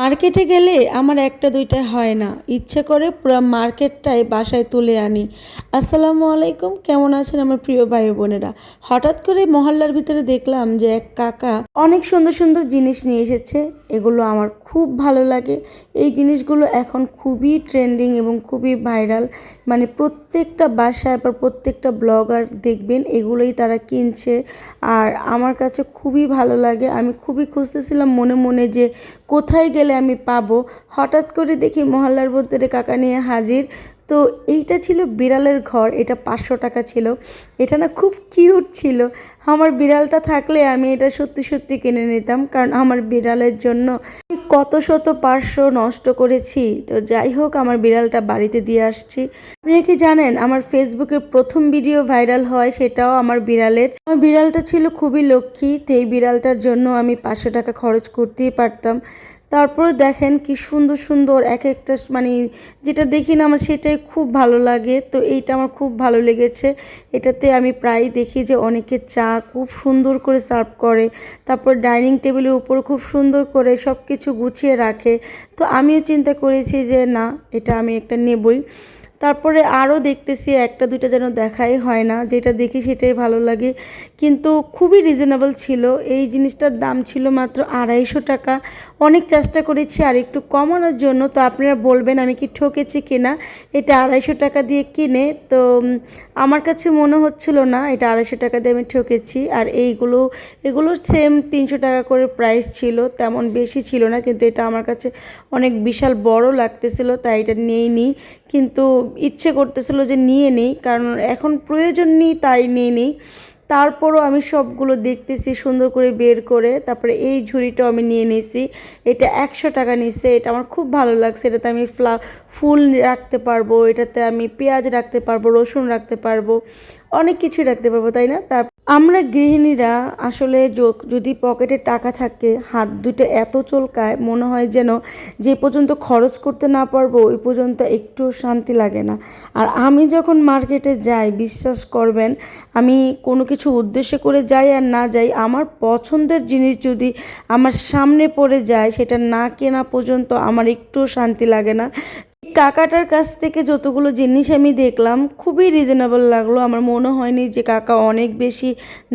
মার্কেটে গেলে আমার একটা দুইটা হয় না। ইচ্ছে করে পুরো মার্কেটটাই বাসায় তুলে আনি। আসসালামু আলাইকুম, কেমন আছেন আমার প্রিয় ভাই বোনেরা? হঠাৎ করে মহল্লার ভিতরে দেখলাম যে এক কাকা অনেক সুন্দর সুন্দর জিনিস নিয়ে এসেছে। এগুলো আমার খুব ভালো লাগে। এই জিনিসগুলো এখন খুবই ট্রেন্ডিং এবং খুবই ভাইরাল মানে প্রত্যেকটা বাসায় বা প্রত্যেকটা ব্লগার দেখবেন, এগুলোই তারা কিনছে। আর আমার কাছে খুবই ভালো লাগে। আমি খুবই খুঁজতেছিলাম মনে মনে যে কোথায় গেলে আমি পাবো। হঠাৎ করে দেখি মহল্লার ভিতরে কাকা নিয়ে হাজির। তো এইটা ছিল বিড়ালের ঘর, এটা পাঁচশো টাকা ছিল। এটা না খুব কিউট ছিল। আমার বিড়ালটা থাকলে আমি এটা সত্যি সত্যি কিনে নিতাম, কারণ আমার বিড়ালের জন্য কত শত পার্শ্ব নষ্ট করেছি। তো যাই হোক, আমার বিড়ালটা বাড়িতে দিয়ে আসছি। আপনি কি জানেন, আমার ফেসবুকে প্রথম ভিডিও ভাইরাল হয় সেটাও আমার বিড়ালের। আমার বিড়ালটা ছিল খুবই লক্ষ্মী, তো এই বিড়ালটার জন্য আমি পাঁচশো টাকা খরচ করতেই পারতাম। তারপরে দেখেন কি সুন্দর সুন্দর এক একটা মানে যেটা দেখি না আমার সেটাই খুব ভালো লাগে। তো এইটা আমার খুব ভালো লেগেছে। এটাতে আমি প্রায় দেখি যে অনেকে চা খুব সুন্দর করে সার্ভ করে। তারপর ডাইনিং টেবিলের উপর খুব সুন্দর করে সব কিছু গুছিয়ে রাখে। তো আমিও চিন্তা করেছি যে না, এটা আমি একটা নেবই। তারপরে আরও দেখতেছি একটা, দুইটা যেন দেখাই হয় না, যেটা দেখি সেটাই ভালো লাগে। কিন্তু খুবই রিজনেবল ছিল। এই জিনিসটার দাম ছিল মাত্র আড়াইশো টাকা। অনেক চেষ্টা করেছি আর একটু কমানোর জন্য। তো আপনারা বলবেন আমি কি ঠকেছি কিনা? এটা আড়াইশো টাকা দিয়ে কিনে, তো আমার কাছে মনে হচ্ছিল না এটা আড়াইশো টাকা দিয়ে আমি ঠকেছি। আর এইগুলো এগুলোর সেম তিনশো টাকা করে প্রাইস ছিল, তেমন বেশি ছিল না। কিন্তু এটা আমার কাছে অনেক বিশাল বড় লাগতেছিল, তাই এটা নিই কিন্তু ইচ্ছে করতেছিল যে নিয়ে নেই, কারণ এখন প্রয়োজন নেই, তাই নিয়ে নেই। তারপরও আমি সবগুলো দেখতেছি, সুন্দর করে বের করে, তারপরে এই ঝুড়িটাও আমি নিয়ে নিয়েছি। এটা একশো টাকা নিচ্ছে, এটা আমার খুব ভালো লাগছে, এটাতে আমি ফ্লা, ফুল রাখতে পারব, এটাতে আমি পেঁয়াজ রাখতে পারব, রসুন রাখতে পারব, অনেক কিছুই রাখতে পারব, তাই না? তার আমরা গৃহিণীরা আসলে যদি পকেটে টাকা থাকে, হাত দুটো এত চলকায়, মনে হয় যেন যে পর্যন্ত খরচ করতে না পারব, ওই পর্যন্ত একটু শান্তি লাগে না। আর আমি যখন মার্কেটে যাই, বিশ্বাস করবেন, আমি কোনো কিছু উদ্দেশ্য করে যাই আর না যাই, আমার পছন্দের জিনিস যদি আমার সামনে পড়ে যায়, সেটা না কেনা পর্যন্ত আমার একটু শান্তি লাগে না। কাকাটার কাছ থেকে যতগুলো জিনিস আমি দেখলাম, খুবই রিজনেবল লাগল। আমার মনে হয়নি যে কাকা অনেক বেশি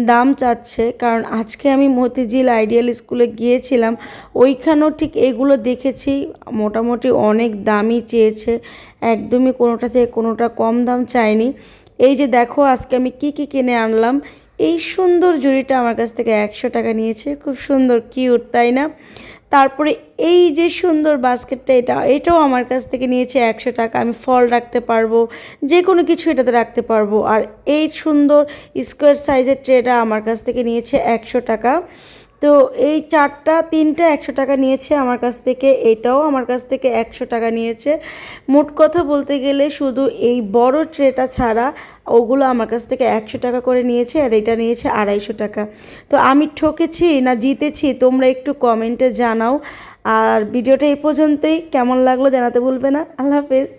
দাম চাচ্ছে, কারণ আজকে আমি মতিঝিল আইডিয়াল স্কুলে গিয়েছিলাম। ওইখানেও ঠিক এগুলো দেখেছি, মোটামুটি অনেক দামই চেয়েছে, একদমই কোনোটা থেকে কোনোটা কম দাম চায়নি এই যে দেখো, আজকে আমি কি কি কিনে আনলাম। এই সুন্দর জুড়িটা আমার কাছ থেকে একশো টাকা নিয়েছে, খুব সুন্দর কিউট তাই না? তারপরে এই যে সুন্দর বাস্কেটটা এটা, এটাও আমার কাছ থেকে নিয়েছে একশো টাকা। আমি ফল রাখতে পারব যে কোনো কিছু এটাতে রাখতে পারব। আর এই সুন্দর স্কোয়ার সাইজের ট্রেটা আমার কাছ থেকে নিয়েছে একশো টাকা। তো এই চারটা, তিনটা একশো টাকা নিয়েছে আমার কাছ থেকে, এটাও আমার কাছ থেকে একশো টাকা নিয়েছে। মোট কথা বলতে গেলে শুধু এই বড় ট্রেটা ছাড়া ওগুলো আমার কাছ থেকে একশো টাকা করে নিয়েছে আর এটা নিয়েছে আড়াইশো টাকা। তো আমি ঠকেছি না জিতেছি, তোমরা একটু কমেন্টে জানাও। আর ভিডিওটা এই পর্যন্তই, কেমন লাগল জানাতে ভুলবে না। আল্লাহ হাফেজ।